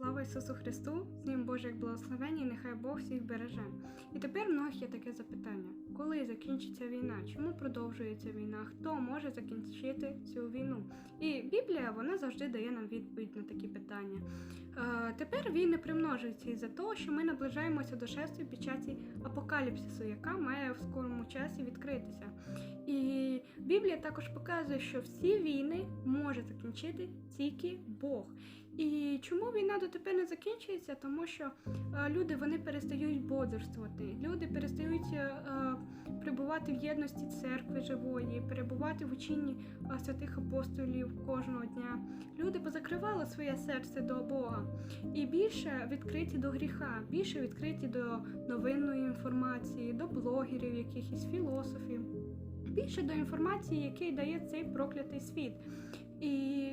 Слава Ісусу Христу, з ним Божих благословень і нехай Бог всіх береже. І тепер в многих є таке запитання: коли закінчиться війна? Чому продовжується війна? Хто може закінчити цю війну? І Біблія вона завжди дає нам відповідь на такі питання. Е, тепер війни примножуються із-за того, що ми наближаємося до шестої печаті апокаліпсису, яка має в скорому часі відкритися. І Біблія також показує, що всі війни може закінчити тільки Бог. І чому війна дотепер не закінчується? Тому що е, люди вони перестають бодрствувати, люди перестають е, е, перебувати в єдності церкви живої, перебувати в учінні святих апостолів кожного дня. Люди позакривали своє серце до Бога і більше відкриті до гріха, більше відкриті до новинної інформації, до блогерів, якихось філософів, більше до інформації, який дає цей проклятий світ. І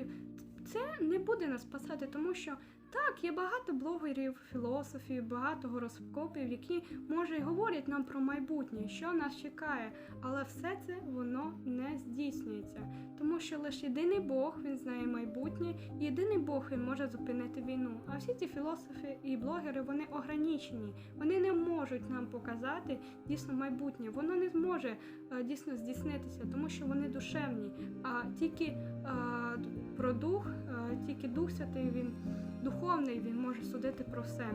це не буде нас спасати, тому що так, є багато блогерів, філософів, багато гороскопів, які може і говорять нам про майбутнє, що нас чекає, але все це воно не здійснюється, тому що лише єдиний Бог він знає майбутнє, і єдиний Бог він може зупинити війну. А всі ці філософи і блогери вони ограничені, вони не можуть нам показати дійсно майбутнє. Воно не зможе е, дійсно здійснитися, тому що вони душевні. А тільки е, про дух, е, тільки Дух Святий він духовний, він може судити про все.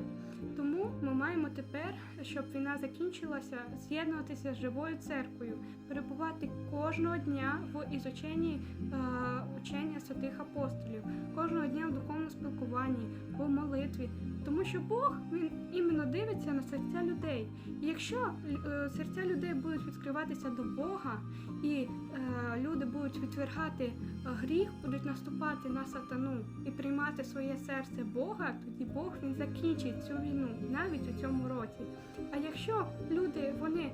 Тому ми маємо тепер, щоб війна закінчилася, з'єднуватися з живою церквою, перебувати кожного дня в ізученні е, учення святих апостолів, кожного дня в духовному спілкуванні, в молитві. Тому що Бог він іменно дивиться на серця людей. І якщо е, серця людей будуть відкриватися до Бога, будуть відвергати е, гріх, будуть наступати на сатану і приймати своє серце Бога, тоді Бог він закінчить цю війну навіть у цьому році. А якщо люди вони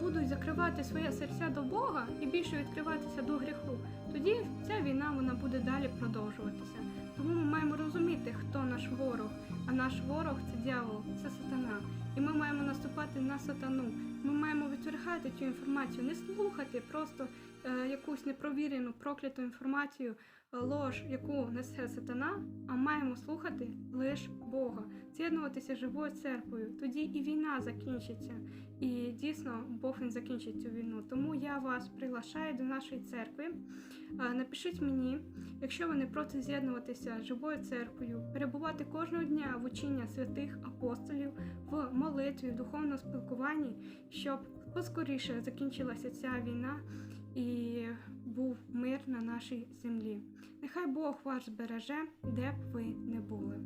будуть закривати своє серця до Бога і більше відкриватися до гріху, тоді ця війна вона буде далі продовжуватися. Тому ми маємо розуміти, хто наш ворог. А наш ворог це дьявол, це сатана. І ми маємо наступати на сатану. Ми маємо відвергати цю інформацію, не слухати просто е, якусь непровірену, прокляту інформацію, лож, яку несе сатана, а маємо слухати лише Бога, з'єднуватися живою церквою. Тоді і війна закінчиться. І дійсно Бог він закінчить цю війну. Тому я вас приглашаю до нашої церкви. Напишіть мені, якщо ви не проти з'єднуватися живою церквою, перебувати кожного дня в учіння святих апостолів, в молитві, в духовному спілкуванні, щоб поскоріше закінчилася ця війна і був мир на нашій землі. Нехай Бог вас збереже, де б ви не були.